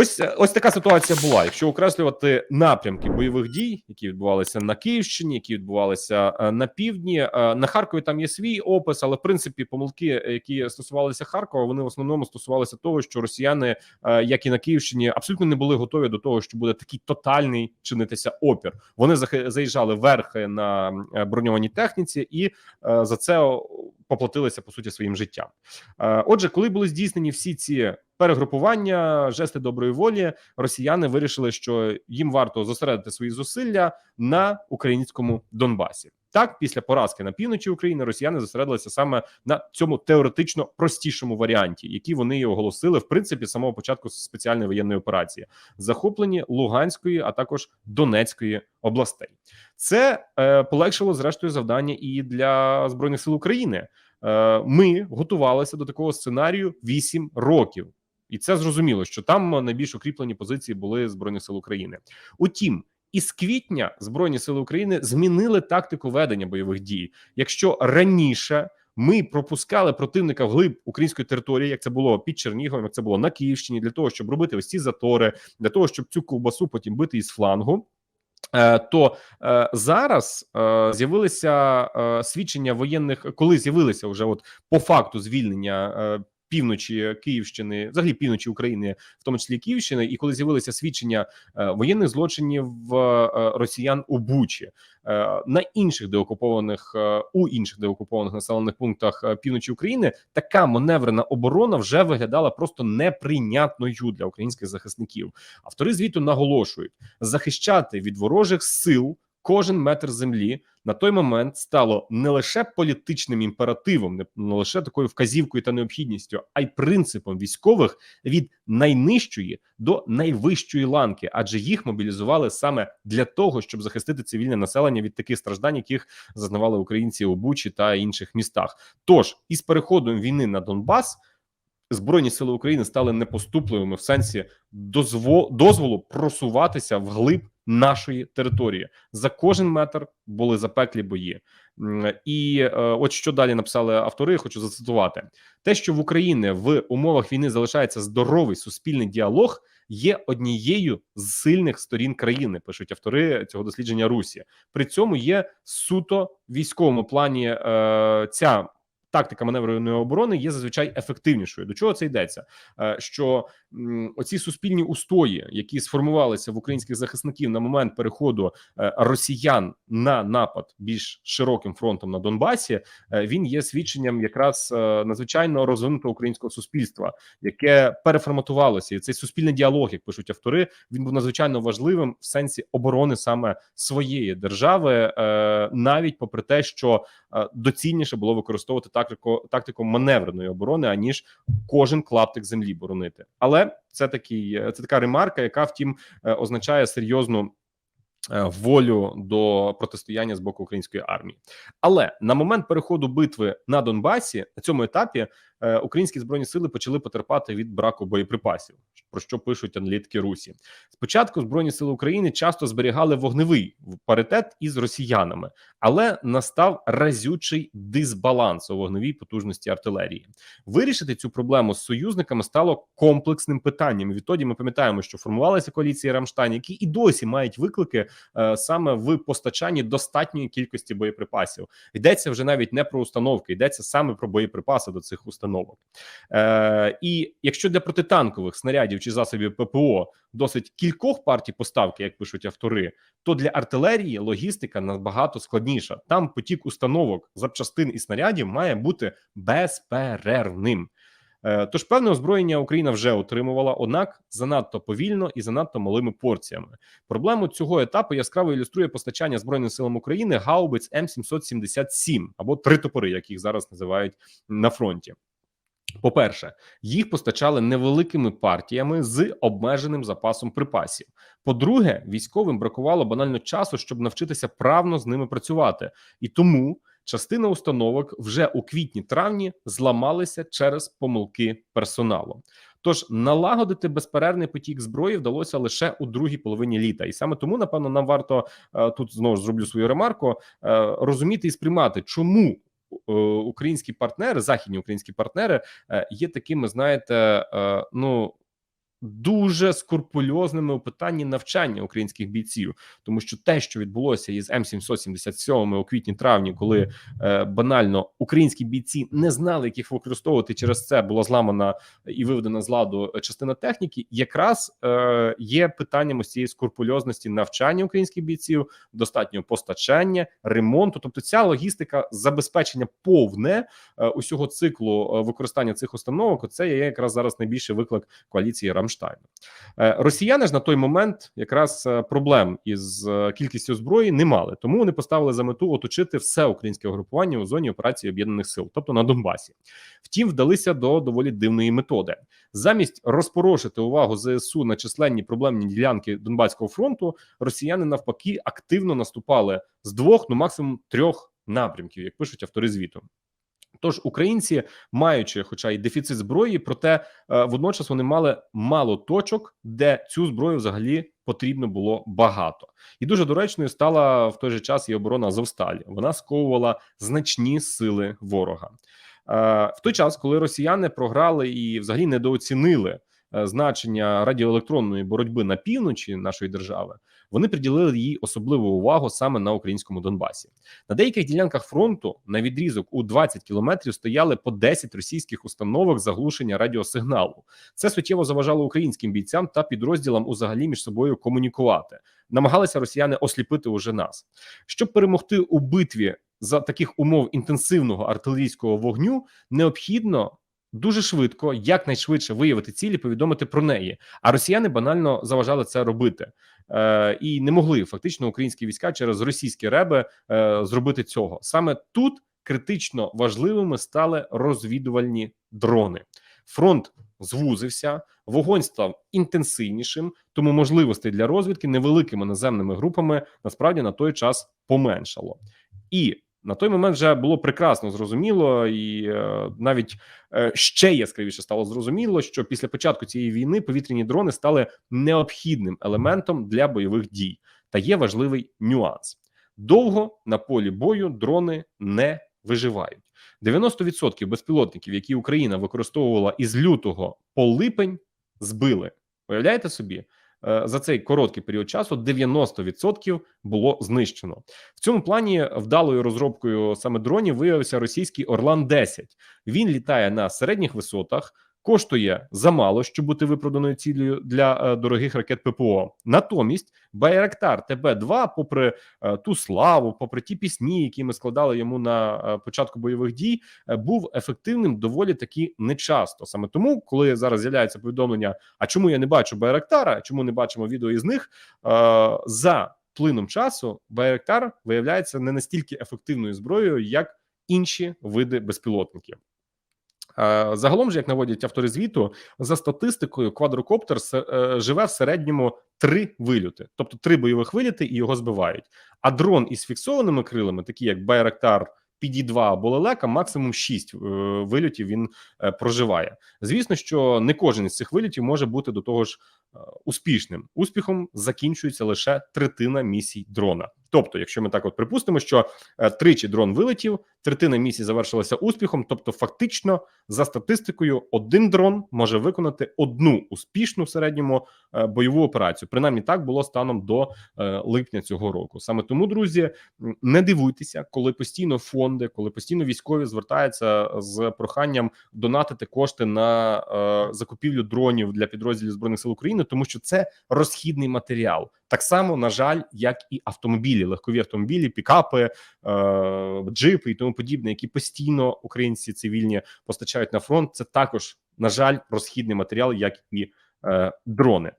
Ось е, ось така ситуація була. Якщо окреслювати напрямки бойових дій, які відбувалися на Київщині, які відбувалися е, на півдні, е, на Харкові там є свій опис, але в принципі помилки, які стосувалися Харкова, вони в основному стосувалися того, що росіяни, як і на Київщині, абсолютно не були готові до того, що буде такий тотальний чинитися опір. Вони заїжджали верхи на броньованій техніці, і за це поплатилися по суті своїм життям. Е, Отже, коли були здійснені всі ці перегрупування, жести доброї волі, росіяни вирішили, що їм варто зосередити свої зусилля на українському Донбасі. Так, після поразки на півночі України росіяни зосередилися саме на цьому теоретично простішому варіанті, який вони і оголосили в принципі з самого початку спеціальної воєнної операції, захоплені Луганської, а також Донецької областей. Це е, полегшило зрештою завдання і для збройних сил України. Е, ми готувалися до такого сценарію 8 років, і це зрозуміло, що там найбільш укріплені позиції були збройних сил України. Утім. Із квітня збройні сили України змінили тактику ведення бойових дій. Якщо раніше ми пропускали противника вглиб української території, як це було під Черніговом, як це було на Київщині, для того, щоб робити ось ці затори, для того, щоб цю ковбасу потім бити із флангу. Е, То е, зараз е, з'явилися е, свідчення воєнних, коли з'явилися вже от по факту звільнення е, півночі Київщини, взагалі півночі України, в тому числі Київщини, і коли з'явилися свідчення е, воєнних злочинів е, росіян у Бучі е, на інших деокупованих е, у інших деокупованих населених пунктах е, півночі України, така маневрена оборона вже виглядала просто неприйнятною для українських захисників. Автори звіту наголошують захищати від ворожих сил кожен метр землі на той момент стало не лише політичним імперативом, не, лише такою вказівкою та необхідністю, а й принципом військових від найнижчої до найвищої ланки, адже їх мобілізували саме для того, щоб захистити цивільне населення від таких страждань, яких зазнавали українці у Бучі та інших містах. Тож із переходом війни на Донбас. Збройні сили України стали непоступливими в сенсі дозво, дозволу просуватися вглиб нашої території. За кожен метр були запеклі бої. І е, от що далі написали автори, хочу зацитувати: те, що в Україні в умовах війни залишається здоровий суспільний діалог, є однією з сильних сторін країни. Пишуть автори цього дослідження Русі. При цьому є суто військовому плані е, ця. Тактика маневреної оборони є зазвичай ефективнішою. До чого це йдеться? Е, Що оці суспільні устої, які сформувалися в українських захисників на момент переходу е, росіян на напад більш широким фронтом на Донбасі, е, він є свідченням якраз надзвичайно розвинутого українського суспільства, яке переформатувалося, і цей суспільний діалог, як пишуть автори, він був надзвичайно важливим в сенсі оборони саме своєї держави, навіть попри те, що доцільніше було використовувати тактику тактику маневреної оборони, аніж кожен клаптик землі боронити. Але це такий е, це така ремарка, яка втім е, означає серйозну. е, Волю до протистояння з боку української армії, але на момент переходу битви на Донбасі на цьому етапі українські збройні сили почали потерпати від браку боєприпасів. Про що пишуть аналітики Русі? Спочатку збройні сили України часто зберігали вогневий паритет із росіянами, але настав разючий дисбаланс у вогневій потужності артилерії. Вирішити цю проблему з союзниками стало комплексним питанням. Відтоді ми пам'ятаємо, що формувалися коаліції Рамштайн, які і досі мають виклики е, саме в постачанні достатньої кількості боєприпасів. Йдеться вже навіть не про установки, йдеться саме про боєприпаси до цих установок. Е, і якщо для протитанкових снарядів чи засобів ППО досить кількох партій поставки, як пишуть автори, то для артилерії логістика набагато складніша. Там потік установок, запчастин і снарядів має бути безперервним. Е, Тож певне озброєння Україна вже отримувала, однак занадто повільно і занадто малими порціями. Проблему цього етапу яскраво ілюструє постачання збройним силам України гаубиць М777 або три топори, як їх зараз називають на фронті. По-перше, їх постачали невеликими партіями з обмеженим запасом припасів. По-друге, військовим бракувало банально часу, щоб навчитися правно з ними працювати, і тому частина установок вже у квітні-травні зламалися через помилки персоналу. Тож налагодити безперервний потік зброї вдалося лише у другій половині літа, і саме тому, напевно, нам варто е, тут знову зроблю свою ремарку, е, розуміти і сприймати, чому українські партнери, західні українські партнери, е, є такими, знаєте, е, ну дуже скрупульозними у питанні навчання українських бійців, тому що те, що відбулося із М 777 у квітні травні, коли е, банально українські бійці не знали, як їх використовувати через це була зламана і виведена з ладу частина техніки, якраз е, є питанням ось цієї скрупульозності навчання українських бійців, достатнього постачання, ремонту. Тобто, ця логістика забезпечення повне е, усього циклу е, використання цих установок. Це є якраз зараз найбільший виклик коаліції Рамштайну. Е, Росіяни ж на той момент якраз е, проблем із е, кількістю зброї не мали, тому вони поставили за мету оточити все українське угрупування у зоні операції об'єднаних сил, тобто на Донбасі. Втім, вдалися до доволі дивної методи. Замість розпорошити увагу ЗСУ на численні проблемні ділянки Донбаського фронту, росіяни навпаки активно наступали з двох, ну максимум трьох напрямків, як пишуть автори звіту. Тож українці, маючи, хоча й дефіцит зброї, проте е, водночас вони мали мало точок, де цю зброю взагалі потрібно було багато, і дуже доречною стала в той же час і оборона Азовсталі. Вона сковувала значні сили ворога. Е, в той час, коли росіяни програли і взагалі недооцінили е, значення радіоелектронної боротьби на півночі нашої держави, вони приділили їй особливу увагу саме на українському Донбасі. На деяких ділянках фронту на відрізок у 20 кілометрів стояли по 10 російських установок заглушення радіосигналу. Це суттєво заважало українським бійцям та підрозділам узагалі між собою комунікувати. Намагалися росіяни осліпити уже нас, щоб перемогти у битві за таких умов інтенсивного артилерійського вогню, необхідно. Дуже швидко, якнайшвидше виявити цілі, повідомити про неї. А росіяни банально заважали це робити і не могли фактично українські війська через російські реби е, зробити цього. Саме тут критично важливими стали розвідувальні дрони. Фронт звузився, вогонь став інтенсивнішим, тому можливостей для розвідки невеликими наземними групами насправді на той час поменшало. І на той момент вже було прекрасно зрозуміло, і е, навіть е, ще яскравіше стало зрозуміло, що після початку цієї війни повітряні дрони стали необхідним елементом для бойових дій. Та є важливий нюанс: довго на полі бою дрони не виживають. 90% безпілотників, які Україна використовувала із лютого по липень, збили. Уявляєте собі? Е, За цей короткий період часу 90% було знищено в цьому плані. Вдалою розробкою саме дронів виявився російський Орлан 10 Він літає на середніх висотах, коштує замало, щоб бути виправданою цілею для е, дорогих ракет ППО. Натомість Байрактар ТБ-2, попри е, ту славу, попри ті пісні, які ми складали йому на е, початку бойових дій, був ефективним доволі таки нечасто. Саме тому, коли зараз з'являється повідомлення: а чому я не бачу Байрактара, чому не бачимо відео із них за плином часу, Байрактар виявляється не настільки ефективною зброєю, як інші види безпілотників. Е, Загалом, ж, як наводять автори звіту, за статистикою, квадрокоптер е, живе в середньому три вильоти, тобто три бойових виліти і його збивають. А дрон із фіксованими крилами, такі як Байрактар, PD-2 або Лелека, максимум 6 вильотів він е, проживає. Звісно, що не кожен із цих вильотів може бути до того ж е, успішним. Успіхом закінчується лише третина місій дрона. Тобто, якщо ми так от припустимо, що е, тричі дрон вилетів, третина місій завершилася успіхом. Тобто, фактично, за статистикою, один дрон може виконати одну успішну в середньому е, бойову операцію. Принаймні так було станом до е, липня цього року. Саме тому, друзі, не дивуйтеся, коли постійно фонди, коли постійно військові звертаються з проханням донатити кошти на е, закупівлю дронів для підрозділів збройних сил України, тому що це розхідний матеріал. Так само, на жаль, як і автомобілі, легкові автомобілі, пікапи, е, джипи і тому подібне, які постійно українці цивільні постачають на фронт. Це також, на жаль, розхідний матеріал, як і е, дрони.